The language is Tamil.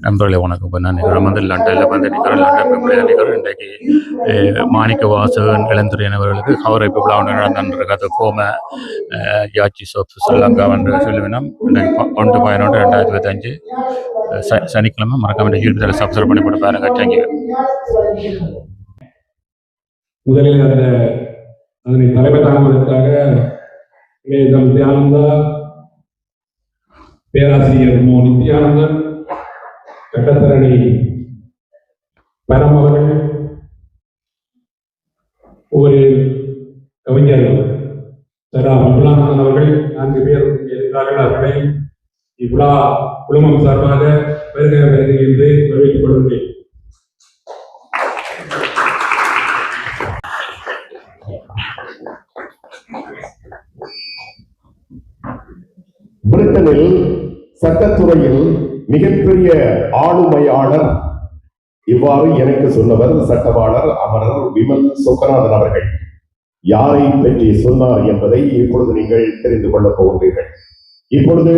நண்பர்களே வணக்கம். இப்போ நான் நிகழ்வு வந்து லண்டனில் வந்து நிகழ்வு லண்டன் பிப்ரவரி நிகழ்வு இன்றைக்கு மாணிக்க வாசகன் இளந்துரையன் அவர்களுக்கு கவரை பிப்ளாவுடன் நடந்திருக்கிறது கோம அஹ், யாச்சி ஸ்ரீலங்கா என்று சொல்லுவினம். இன்றைக்கு ஒன்று பதினொன்று ரெண்டாயிரத்தி இருபத்தஞ்சு சனிக்கிழமை மறக்காம யூடியூபில் சப்ஸ்கிரைப் பண்ணி போட்டு பாருங்க. தேங்க்யூ முதலில் அந்த அதனை தலைமை தாங்குவதற்காக இளைய நித்யானந்தா பேராசிரியர் மோ. நித்யானந்தன் கட்டத்தரணி பரம் அவர்கள் ஒரு கவிஞர் சரா விபுலானந்தன் அவர்கள் நான்கு பேர் இருக்கிறார்கள் அவர்களை இவ்விழா குழுமம் சார்பாக வருக வருகை என்று வரவேற்றுக் கொள்கிறேன். பிரிட்டனில் சட்டத்துறையில் மிகப்பெரிய ஆளுமையாளர் இவ்வாறு எனக்கு சொன்னவர் சட்டவாளர் அமரர் விமல் சொக்கநாதன் அவர்கள். யாரை பற்றி சொன்னார் என்பதை இப்பொழுது நீங்கள் தெரிந்து கொள்ளப் போகிறீர்கள் இப்பொழுது